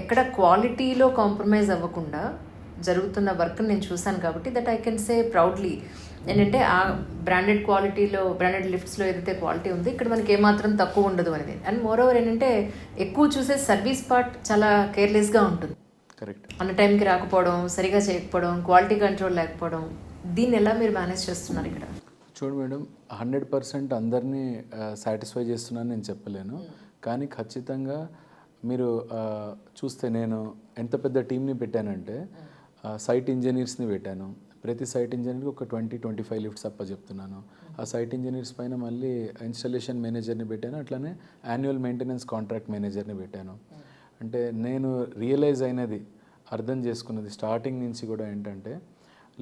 ఎక్కడ క్వాలిటీలో కాంప్రమైజ్ అవ్వకుండా జరుగుతున్న వర్క్ నేను చూశాను కాబట్టి that I can say proudly ఏంటంటే ఆ బ్రాండెడ్ క్వాలిటీలో బ్రాండెడ్ లిఫ్ట్స్లో ఏదైతే క్వాలిటీ ఉంది ఇక్కడ మనకి ఏమాత్రం తక్కువ ఉండదు అనేది. అండ్ మోర్ ఓవర్ ఏంటంటే ఎక్కువ చూసే సర్వీస్ పార్ట్ చాలా కేర్లెస్గా ఉంటుంది. కరెక్ట్ అన్న టైంకి రాకపోవడం సరిగా చేయకపోవడం క్వాలిటీ కంట్రోల్ లేకపోవడం దీన్ని ఎలా మీరు మేనేజ్ చేస్తున్నారు ఇక్కడ? చూడు మేడం హండ్రెడ్ పర్సెంట్ అందరినీ సాటిస్ఫై చేస్తున్నాను నేను చెప్పలేను. కానీ ఖచ్చితంగా మీరు చూస్తే నేను ఎంత పెద్ద టీంని పెట్టానంటే సైట్ ఇంజనీర్స్ని పెట్టాను. ప్రతి సైట్ ఇంజనీర్కి ఒక ట్వంటీ ట్వంటీ ఫైవ్ లిఫ్ట్స్ అప్ప చెప్తున్నాను. ఆ సైట్ ఇంజనీర్స్ పైన మళ్ళీ ఇన్స్టలేషన్ మేనేజర్ని పెట్టాను. అట్లానే యాన్యువల్ మెయింటెనెన్స్ కాంట్రాక్ట్ మేనేజర్ని పెట్టాను. అంటే నేను రియలైజ్ అయినది అర్థం చేసుకున్నది స్టార్టింగ్ నుంచి కూడా ఏంటంటే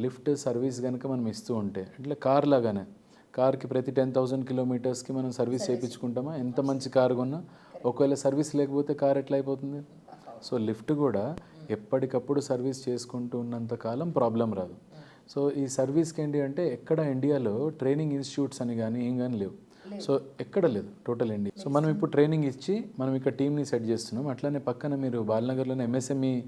లిఫ్ట్ సర్వీస్ కనుక మనం ఇస్తూ ఉంటే ఇట్లా కార్ లాగానే కార్కి ప్రతి టెన్ థౌసండ్ కిలోమీటర్స్కి మనం సర్వీస్ చేయించుకుంటామా? ఎంత మంచి కారు కొన్నా? ఒకవేళ సర్వీస్ లేకపోతే కార్ ఎట్లా అయిపోతుంది? సో లిఫ్ట్ కూడా ఎప్పటికప్పుడు సర్వీస్ చేసుకుంటూ ఉన్నంత కాలం ప్రాబ్లం రాదు. సో ఈ సర్వీస్కి ఏంటి అంటే ఎక్కడ ఇండియాలో ట్రైనింగ్ ఇన్స్టిట్యూట్స్ అని కానీ ఏం కానీ లేవు. సో ఎక్కడ లేదు. Total India. సో మనం ఇప్పుడు ట్రైనింగ్ ఇచ్చి మనం ఇక్కడ టీమ్ని సెట్ చేస్తున్నాం. అట్లానే పక్కన మీరు బాలనగర్లోనే ఎంఎస్ఎంఈ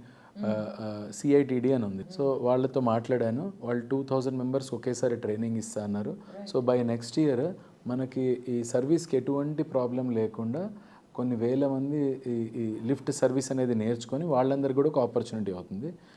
సిఐటిడి అని ఉంది. సో వాళ్ళతో మాట్లాడాను. వాళ్ళు టూ థౌజండ్ మెంబర్స్ ఒకేసారి ట్రైనింగ్ ఇస్తా అన్నారు. సో బై నెక్స్ట్ ఇయర్ మనకి ఈ సర్వీస్కి ఎటువంటి ప్రాబ్లం లేకుండా కొన్ని వేల మంది ఈ ఈ లిఫ్ట్ సర్వీస్ అనేది నేర్చుకొని వాళ్ళందరికీ కూడా ఒక ఆపర్చునిటీ అవుతుంది.